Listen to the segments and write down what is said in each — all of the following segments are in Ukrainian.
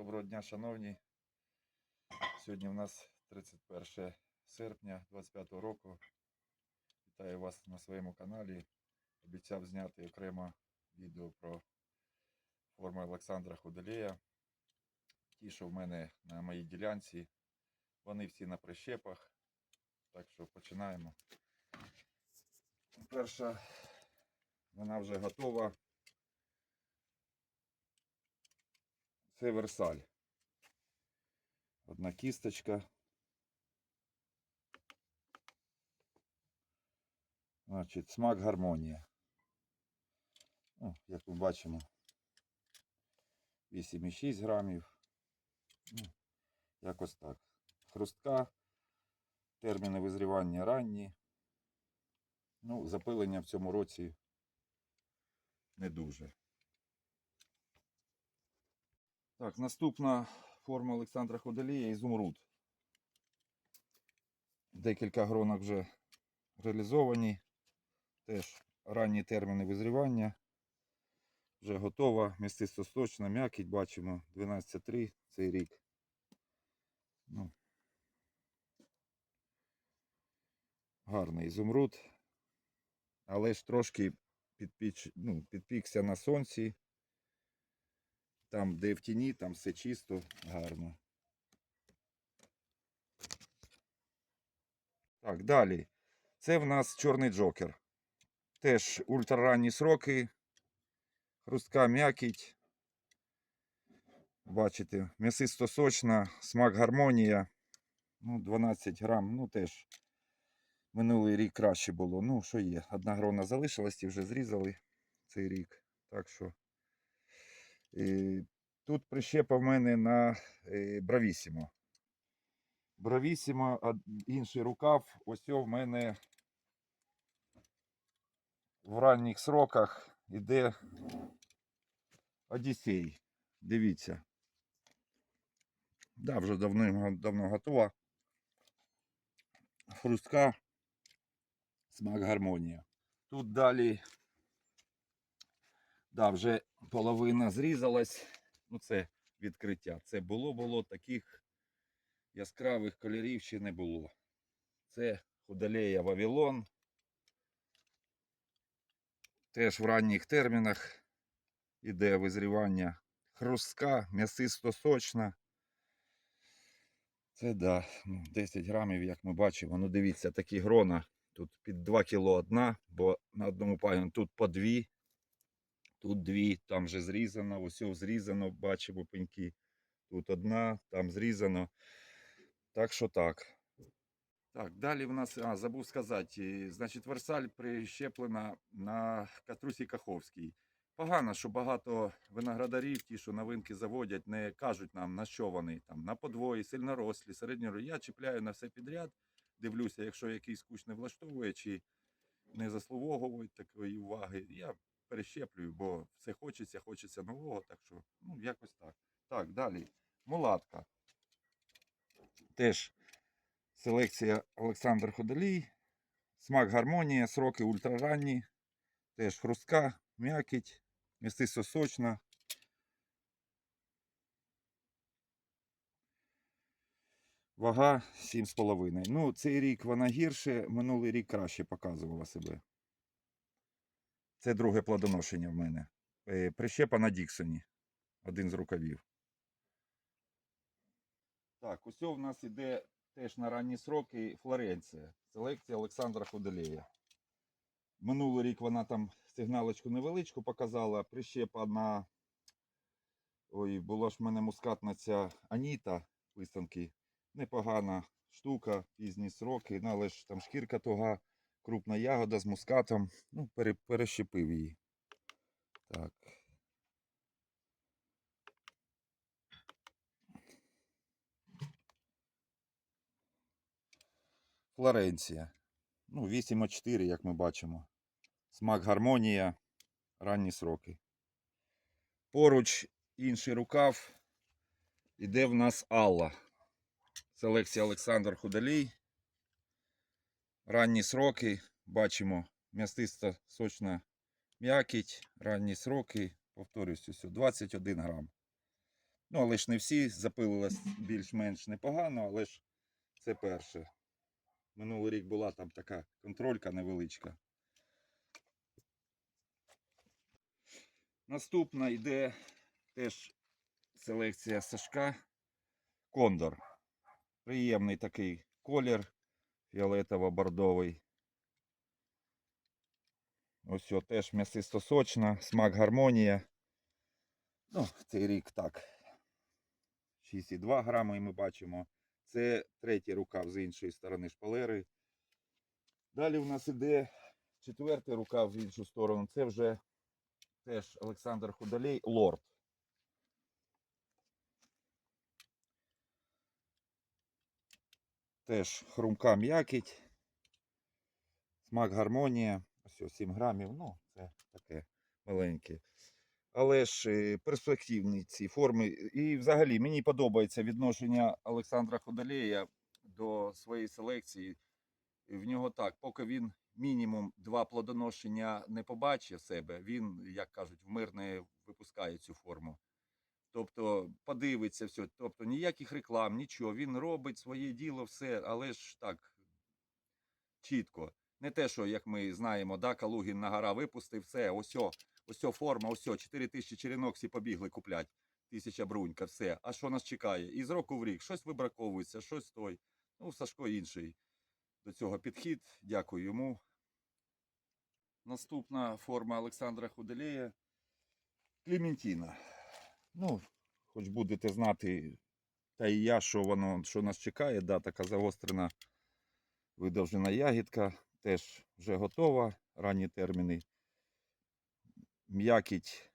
Доброго дня, шановні. Сьогодні у нас 31 серпня 25 року. Вітаю вас на своєму каналі. Обіцяв зняти окремо відео про форми Олександра Худолея. Ті, що в мене на моїй ділянці. Вони всі на прищепах. Так що починаємо. Перша, вона вже готова. Це Версаль. Одна кісточка. Значить, смак гармонія. Ну, як ми бачимо, 8,6 грамів. Ну, якось так. Хрустка. Терміни визрівання ранні. Ну, запилення в цьому році не дуже. Так, наступна форма Олександра Ходолія ізумруд. Декілька гронок вже реалізовані. Теж ранні терміни визрівання. Вже готова. Містисто сочна, м'якіть, бачимо 12,3 цей рік. Ну, гарний ізумруд. Але ж трошки підпіч, ну, підпікся на сонці. Там, де в тіні, там все чисто, гарно. Так, далі. Це в нас чорний джокер. Теж ультраранні сроки. Хрустка м'якіть. Бачите, м'ясисто сочна, смак гармонія. Ну, 12 грам, ну теж минулий рік краще було. Ну, що є? Одна грона залишилась і вже зрізали цей рік. Так що. Тут прищепа в мене на е, Бравісімо. Бравісімо, а інший рукав. Ось в мене в ранніх сроках іде Одіссей. Дивіться. Да, вже давно, давно готова. Хрустка, смак гармонія. Тут далі Да, вже половина зрізалась. Ну, це відкриття. Це було, було таких яскравих кольорів ще не було. Це худолея Вавилон. Теж в ранніх термінах іде визрівання хрустка, м'ясисто сочна. Це да, ну, 10 грамів, як ми бачимо. Ну, дивіться, такі грона. Тут під 2 кіло одна, бо на одному пагоні тут по дві. Тут дві, там вже зрізано, ось зрізано, бачимо пеньки. Тут одна, там зрізано. Так що так. Так, далі в нас, а, забув сказати, значить, Версаль прищеплена на катрусі Каховській. Погано, що багато виноградарів, ті, що новинки заводять, не кажуть нам, на що вони там, на подвої, сильнорослі, середньорослі. Я чіпляю на все підряд, дивлюся, якщо якийсь кущ не влаштовує чи не заслуговує такої уваги, я перещеплюю, бо все хочеться, хочеться нового, так що, ну, якось так. Так, далі. Мулатка. Теж селекція Олександр Ходолій. Смак гармонія, сроки ультраранні. Теж хрустка, м'якіть, містисто сочна. Вага 7,5. Ну, цей рік вона гірше, минулий рік краще показувала себе. Це друге плодоношення в мене. Е, Прищепа на Діксоні. Один з рукавів. Так, ось у нас іде теж на ранні сроки Флоренція. Селекція Олександра Ходолея. Минулий рік вона там сигналочку невеличку показала. Прищепа на. Ой, була ж в мене мускатна ця Аніта писанки. Непогана штука, пізні сроки, ну, але ж там шкірка туга крупна ягода з мускатом. Ну, пере, перещепив її. Так. Флоренція. Ну, 8,4, як ми бачимо. Смак гармонія, ранні сроки. Поруч інший рукав. Іде в нас Алла. Селекція Олександр Худолій. Ранні сроки, бачимо, м'ясиста сочна м'якіть, ранні сроки, повторюсь, ось 21 грам. Ну, але ж не всі запилилось більш-менш непогано, але ж це перше. Минулий рік була там така контролька невеличка. Наступна йде теж селекція Сашка. Кондор. Приємний такий колір фіолетово-бордовий. Ось о, теж м'ясисто сочна, смак гармонія. Ну, цей рік так. 6,2 грами і ми бачимо. Це третій рукав з іншої сторони шпалери. Далі у нас іде четвертий рукав в іншу сторону. Це вже теж Олександр Худолей, лорд. Теж хрумка м'якіть. Смак гармонія. Ось ось 7 грамів. Ну, це таке маленьке. Але ж е, перспективні ці форми. І взагалі мені подобається відношення Олександра Ходолея до своєї селекції. В нього так, поки він мінімум два плодоношення не побачить в себе, він, як кажуть, в мир випускає цю форму. Тобто подивиться все, тобто ніяких реклам, нічого. Він робить своє діло, все, але ж так чітко. Не те, що як ми знаємо, да, Калугін на гора випустив, все, ось, ось форма, ось 4 тисячі черенок всі побігли куплять, тисяча брунька, все. А що нас чекає? І з року в рік щось вибраковується, щось той. Ну, Сашко інший до цього підхід. Дякую йому. Наступна форма Олександра Худелея Клементіна. Ну, хоч будете знати, та і я, що воно, що нас чекає, да, така загострена видовжена ягідка, теж вже готова, ранні терміни. М'якіть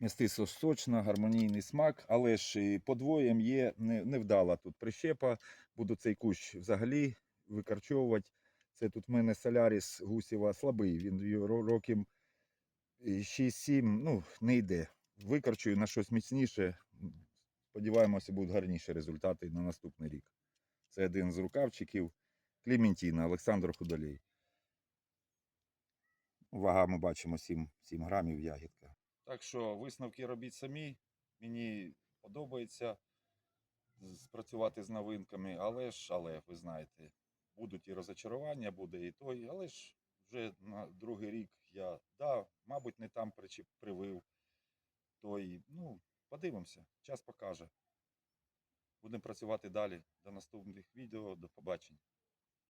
м'ястисо сочна, гармонійний смак, але ж подвоєм є не- невдала тут прищепа. Буду цей кущ взагалі викарчовувати. Це тут в мене соляріс гусєва слабий. Він років 6-7, ну, не йде. Викарчую на щось міцніше. Сподіваємося, будуть гарніші результати на наступний рік. Це один з рукавчиків. Клементіна, Олександр Худолій. Вага ми бачимо 7, 7 грамів ягідка. Так що висновки робіть самі. Мені подобається спрацювати з новинками, але ж, але ви знаєте, будуть і розочарування, буде і той, але ж вже на другий рік я, да, мабуть, не там причіп привив. Той, ну, подивимося, час покаже. Будемо працювати далі. До наступних відео, до побачення.